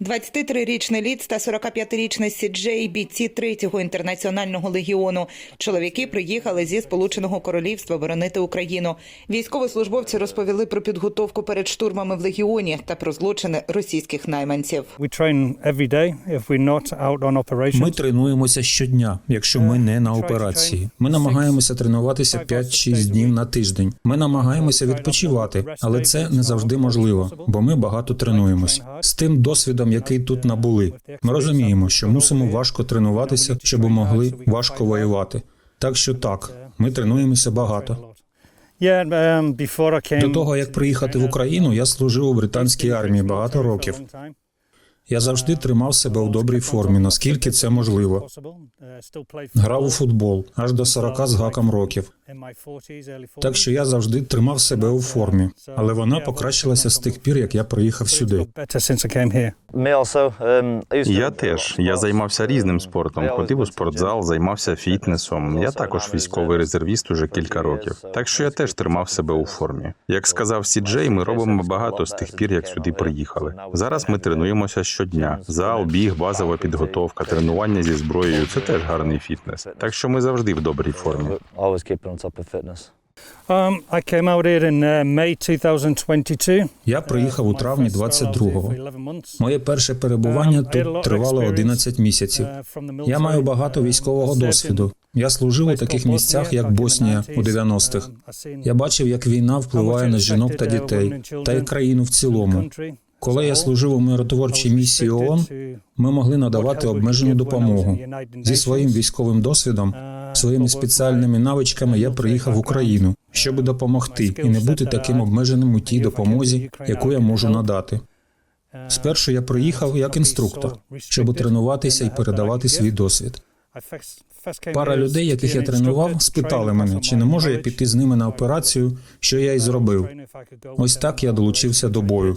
23-річний Ліц та 45-річний Сіджей – бійці третього інтернаціонального легіону. Чоловіки приїхали зі Сполученого Королівства боронити Україну. Військовослужбовці розповіли про підготовку перед штурмами в легіоні та про злочини російських найманців. Ми тренуємося щодня, якщо ми не на операції. Ми намагаємося тренуватися 5-6 днів на тиждень. Ми намагаємося відпочивати, але це не завжди можливо, бо ми багато тренуємося. З тим досвідом, який тут набули, ми розуміємо, що мусимо важко тренуватися, щоб могли важко воювати. Так що так, ми тренуємося багато. Um, До того як приїхати в Україну, я служив у британській армії багато років. Я завжди тримав себе у добрій формі, наскільки це можливо. Грав у футбол аж до 40 з гаком років. Так що я завжди тримав себе у формі, але вона покращилася з тих пір, як я приїхав сюди. Я теж. Я займався різним спортом. Ходив у спортзал, займався фітнесом. Я також військовий резервіст уже кілька років. Так що я теж тримав себе у формі. Як сказав Сіджей, ми робимо багато з тих пір, як сюди приїхали. Зараз ми тренуємося щодня. Зал, біг, базова підготовка, тренування зі зброєю це теж гарний фітнес. Так що ми завжди в добрій формі. Um, I came out here in uh, May 2022. Я приїхав у травні 22-го. Моє перше перебування тут тривало 11 місяців. Я маю багато військового досвіду. Я служив у таких місцях, як Боснія у 90-х. Я бачив, як війна впливає на жінок та дітей, та й країну в цілому. Коли я служив у миротворчій місії ООН, ми могли надавати обмежену допомогу. Зі своїм військовим досвідом, своїми спеціальними навичками я приїхав в Україну, щоб допомогти і не бути таким обмеженим у тій допомозі, яку я можу надати. Спершу я приїхав як інструктор, щоб тренуватися і передавати свій досвід. Пара людей, яких я тренував, спитали мене, чи не можу я піти з ними на операцію, що я й зробив. Ось так я долучився до бою.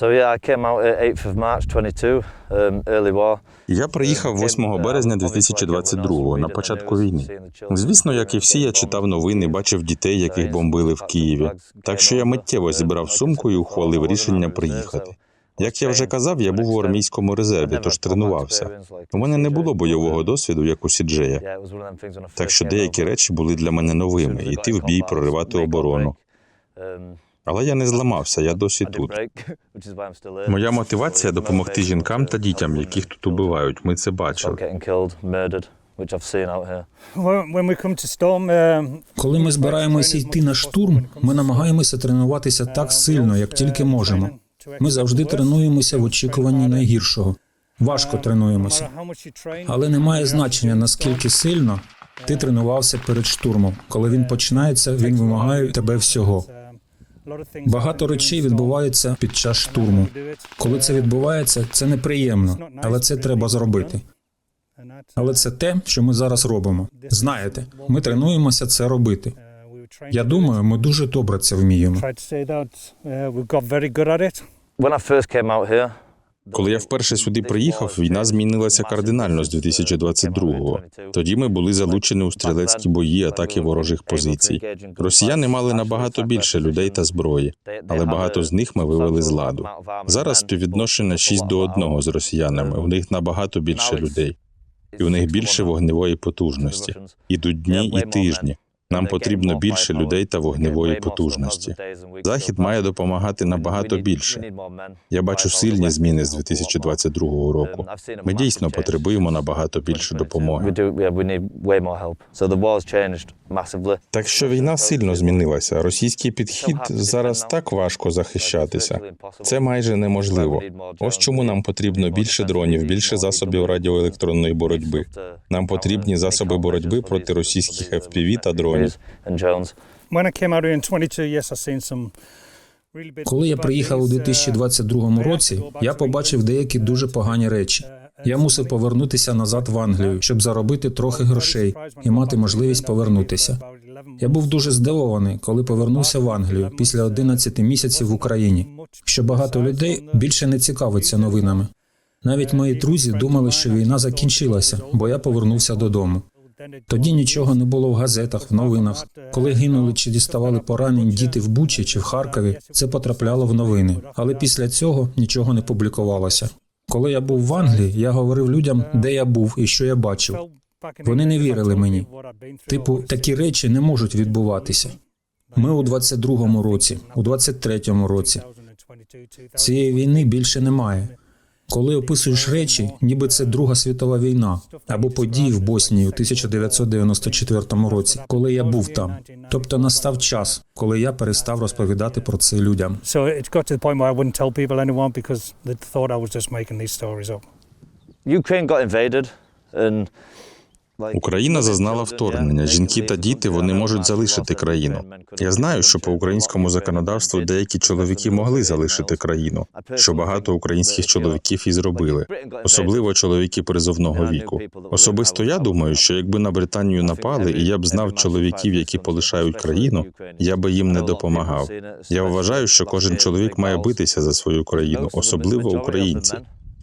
And ever since then, I've always been fighting. So yeah, I came out 8th of March 22, early war. Я приїхав 8 березня 2022-го, на початку війни. Звісно, як і всі, я читав новини, бачив дітей, яких бомбили в Києві. Так що я миттєво зібрав сумку і ухвалив рішення приїхати. Як я вже казав, я був у армійському резерві, тож тренувався. У мене не було бойового досвіду, як у Сіджея. Так що деякі речі були для мене новими: іти в бій, проривати оборону. Але я не зламався, я досі тут. Моя мотивація допомогти жінкам та дітям, яких тут убивають. Ми це бачили. Um, Коли ми збираємося йти на штурм, ми намагаємося тренуватися так сильно, як тільки можемо. Ми завжди тренуємося в очікуванні найгіршого. Важко тренуємося, але не має значення наскільки сильно ти тренувався перед штурмом. Коли він починається, він вимагає тебе всього. Багато речей відбуваються під час штурму. Коли це відбувається, це неприємно, але це треба зробити. And Але це те, що ми зараз робимо. Знаєте, ми тренуємося це робити. uh. Я думаю, ми дуже добре це вміємо. Коли я вперше сюди приїхав, війна змінилася кардинально з 2022-го. Тоді ми були залучені у стрілецькі бої, атаки ворожих позицій. Росіяни мали набагато більше людей та зброї, але багато з них ми вивели з ладу. Зараз співвідношення 6 до 1 з росіянами. У них набагато більше людей, і у них більше вогневої потужності. Ідуть дні і тижні. Нам потрібно більше людей та вогневої потужності. Захід має допомагати набагато більше. Я бачу сильні зміни з 2022 року. Ми дійсно потребуємо набагато більше допомоги. Так що війна сильно змінилася. Російський підхід зараз так важко захищатися. Це майже неможливо. Ось чому нам потрібно більше дронів, більше засобів радіоелектронної боротьби. Нам потрібні засоби боротьби проти російських FPV та дронів. And drones. When I came out here in 22, yes, I seen some. Коли я приїхав у 2022 році, я побачив деякі дуже погані речі. Я мусив повернутися назад в Англію, щоб заробити трохи грошей і мати можливість повернутися. Я був дуже здивований, коли повернувся в Англію після 11 місяців в Україні. Що багато людей більше не цікавиться новинами. Навіть мої друзі думали, що війна закінчилася, бо я повернувся додому. Тоді нічого не було в газетах, в новинах. Коли гинули чи діставали поранень діти в Бучі чи в Харкові, це потрапляло в новини. Але після цього нічого не публікувалося. Коли я був в Англії, я говорив людям, де я був і що я бачив. Вони не вірили мені. Типу, такі речі не можуть відбуватися. Ми у 22-му році, у 23-му році. Цієї війни більше немає. Коли описуєш речі, ніби це Друга світова війна або події в Боснії у 1994 році, коли я був там. Тобто настав час, коли я перестав розповідати про це людям. Ukraine got invaded and Україна зазнала вторгнення. Жінки та діти вони можуть залишити країну. Я знаю, що по українському законодавству деякі чоловіки могли залишити країну, що багато українських чоловіків і зробили, особливо чоловіки призовного віку. Особисто я думаю, що якби на Британію напали, і я б знав чоловіків, які полишають країну, я би їм не допомагав. Я вважаю, що кожен чоловік має битися за свою країну, особливо українці.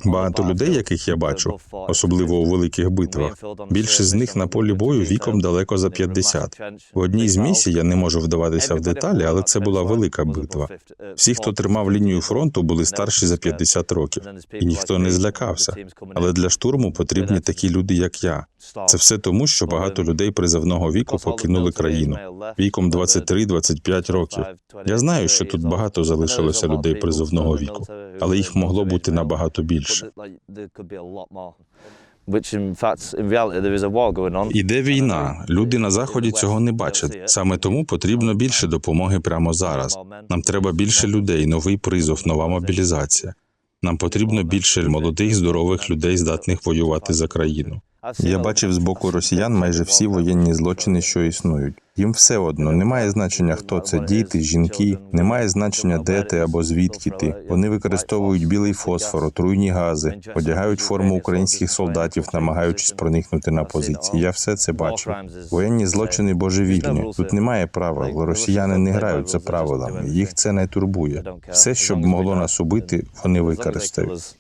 Багато людей, яких я бачу, особливо у великих битвах, більшість з них на полі бою віком далеко за 50. В одній з місій я не можу вдаватися в деталі, але це була велика битва. Всі, хто тримав лінію фронту, були старші за 50 років, і ніхто не злякався. Але для штурму потрібні такі люди, як я. Це все тому, що багато людей призовного віку покинули країну віком 23-25 років. Я знаю, що тут багато залишилося людей призовного віку, але їх могло бути набагато більше. Іде війна. Люди на заході цього не бачать. Саме тому потрібно більше допомоги прямо зараз. Нам треба більше людей, новий призов, нова мобілізація. Нам потрібно більше молодих, здорових людей, здатних воювати за країну. Я бачив з боку росіян майже всі воєнні злочини, що існують. Їм все одно немає значення, хто це діти, жінки, немає значення, де ти або звідки ти. Вони використовують білий фосфор, отруйні гази, одягають форму українських солдатів, намагаючись проникнути на позиції. Я все це бачив. Воєнні злочини божевільні. Тут немає правил. Росіяни не грають за правилами. Їх це не турбує. Все, що б могло нас убити, вони використають.